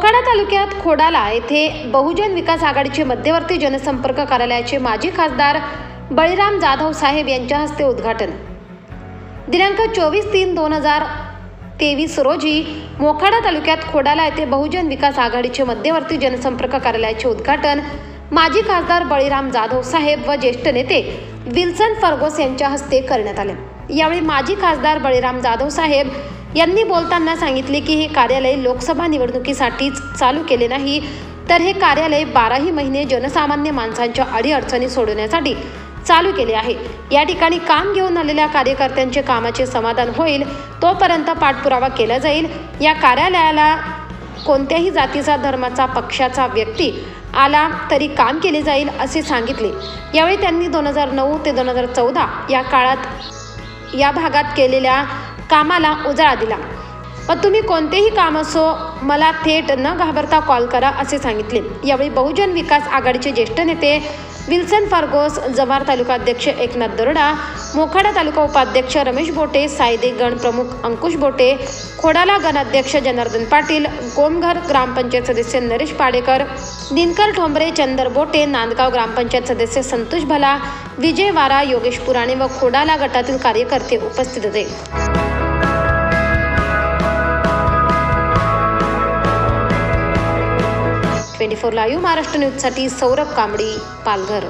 मोखाडा तालुक्यात खोडाला येथे बहुजन विकास आघाडीचे मध्यवर्ती जनसंपर्क कार्यालयाचे माजी खासदार बळीराम जाधव साहेब यांच्या हस्ते उद्घाटन. दिनांक चोवीस तीन दोन हजार तेवीस रोजी मोखाडा तालुक्यात खोडाला येथे बहुजन विकास आघाडीचे मध्यवर्ती जनसंपर्क कार्यालयाचे उद्घाटन माजी खासदार बळीराम जाधव साहेब व ज्येष्ठ नेते विल्सन फर्गोस यांच्या हस्ते करण्यात आले. यावेळी माजी खासदार बळीराम जाधव साहेब यांनी बोलताना सांगितले की हे कार्यालय लोकसभा निवडणुकीसाठीच चालू केले नाही तर हे कार्यालय बाराही महिने जनसामान्य माणसांच्या अडीअडचणी सोडवण्यासाठी चालू केले आहे. या ठिकाणी काम घेऊन आलेल्या कार्यकर्त्यांचे कामाचे समाधान होईल तोपर्यंत पाठपुरावा केला जाईल. या कार्यालयाला कोणत्याही जातीचा धर्माचा पक्षाचा व्यक्ती आला तरी काम केले जाईल असे सांगितले. यावेळी त्यांनी दोन हजार नऊ ते दोन हजार चौदा या काळात या भागात केलेल्या कामाला उजाळा दिला. व तुम्ही कोणतेही काम असो मला थेट न घाबरता कॉल करा असे सांगितले. यावेळी बहुजन विकास आघाडीचे ज्येष्ठ नेते विल्सन फार्गोस जव्हार तालुका अध्यक्ष एकनाथ दरोडा मोखाडा तालुका उपाध्यक्ष रमेश बोटे सायदे गण प्रमुख अंकुश बोटे खोडाला गणाध्यक्ष जनार्दन पाटील गोमघर ग्रामपंचायत सदस्य नरेश पाडेकर दिनकर ठोंबरे चंदर बोटे नांदगाव ग्रामपंचायत सदस्य संतोष भला विजय वारा योगेश पुराणे व खोडाला गटातील कार्यकर्ते उपस्थित होते. ट्वेंटी फोर लाईव्ह महाराष्ट्र न्यूजसाठी सौरभ कांबडी पालघर.